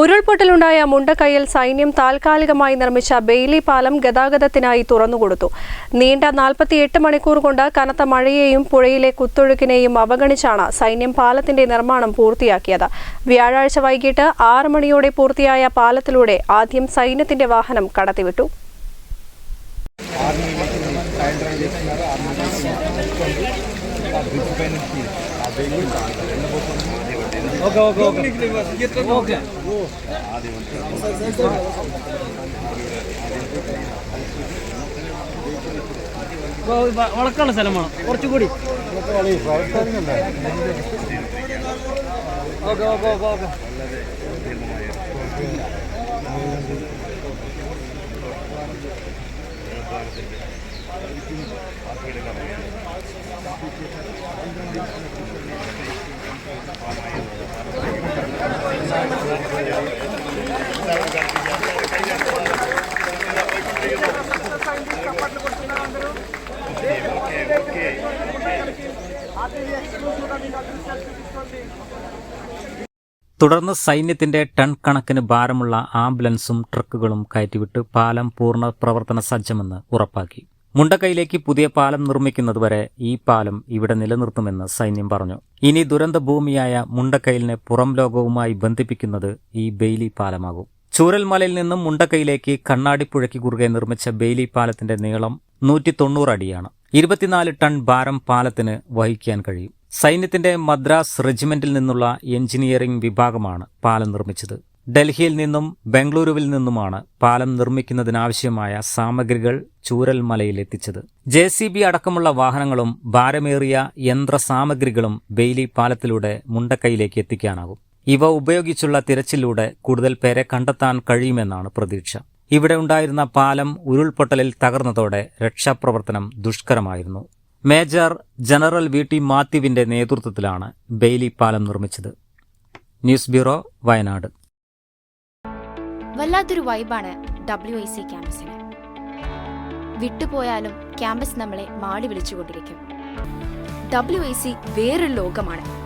ഉരുൾപൊട്ടലുണ്ടായ മുണ്ടക്കയ്യിൽ സൈന്യം താൽക്കാലികമായി നിർമ്മിച്ച ബെയിലി പാലം ഗതാഗതത്തിനായി തുറന്നുകൊടുത്തു. നീണ്ട നാൽപ്പത്തിയെട്ട് മണിക്കൂർ കൊണ്ട് കനത്ത മഴയെയും പുഴയിലെ കുത്തൊഴുക്കിനെയും അവഗണിച്ചാണ് സൈന്യം പാലത്തിന്റെ നിർമ്മാണം പൂർത്തിയാക്കിയത്. വ്യാഴാഴ്ച വൈകിട്ട് ആറ് മണിയോടെ പൂർത്തിയായ പാലത്തിലൂടെ ആദ്യം സൈന്യത്തിന്റെ വാഹനം കടത്തിവിട്ടു. വളക്കുള്ള സ്ഥലം വേണം. കുറച്ചുകൂടി. Okay okay okay okay. തുടർന്ന് സൈന്യത്തിന്റെ ടൺ കണക്കിന് ഭാരമുള്ള ആംബുലൻസും ട്രക്കുകളും കയറ്റിവിട്ട് പാലം പൂർണ പ്രവർത്തന സജ്ജമെന്ന് ഉറപ്പാക്കി. മുണ്ടക്കൈയിലേക്ക് പുതിയ പാലം നിർമ്മിക്കുന്നതുവരെ ഈ പാലം ഇവിടെ നിലനിർത്തുമെന്ന് സൈന്യം പറഞ്ഞു. ഇനി ദുരന്തഭൂമിയായ മുണ്ടക്കൈലിനെ പുറം ലോകവുമായി ബന്ധിപ്പിക്കുന്നത് ഈ ബെയിലി പാലമാകും. ചൂരൽമലയിൽ നിന്നും മുണ്ടക്കയിലേക്ക് കണ്ണാടിപ്പുഴയ്ക്ക് കുറുകെ നിർമ്മിച്ച ബെയിലി പാലത്തിന്റെ നീളം നൂറ്റി തൊണ്ണൂറ് അടിയാണ്. ഇരുപത്തിനാല് ടൺ ഭാരം പാലത്തിന് വഹിക്കാൻ കഴിയും. സൈന്യത്തിന്റെ മദ്രാസ് റെജിമെന്റിൽ നിന്നുള്ള എഞ്ചിനീയറിംഗ് വിഭാഗമാണ് പാലം നിർമ്മിച്ചത്. ഡൽഹിയിൽ നിന്നും ബംഗളൂരുവിൽ നിന്നുമാണ് പാലം നിർമ്മിക്കുന്നതിനാവശ്യമായ സാമഗ്രികൾ ചൂരൽമലയിൽ എത്തിച്ചത്. ജെ സി ബി അടക്കമുള്ള വാഹനങ്ങളും ഭാരമേറിയ യന്ത്ര സാമഗ്രികളും ബെയിലി പാലത്തിലൂടെ മുണ്ടക്കൈയിലേക്ക് എത്തിക്കാനാകും. ഇവ ഉപയോഗിച്ചുള്ള തിരച്ചിലൂടെ കൂടുതൽ പേരെ കണ്ടെത്താൻ കഴിയുമെന്നാണ് പ്രതീക്ഷ. ഇവിടെ ഉണ്ടായിരുന്ന പാലം ഉരുൾപൊട്ടലിൽ തകർന്നതോടെ രക്ഷാപ്രവർത്തനം ദുഷ്കരമായിരുന്നു. മേജർ ജനറൽ വി ടി മാത്യുവിന്റെ നേതൃത്വത്തിലാണ് ബെയിലി പാലം നിർമ്മിച്ചത്. News bureau Wayanad. വല്ലാത്തൊരു വൈബാണ് ഡബ്ല്യു ഐ സി ക്യാമ്പസിന്. വിട്ടുപോയാലും ക്യാമ്പസ് നമ്മളെ മാടി വിളിച്ചുകൊണ്ടിരിക്കും. ഡബ്ല്യു ഐ സി വേറൊരു ലോകമാണ്.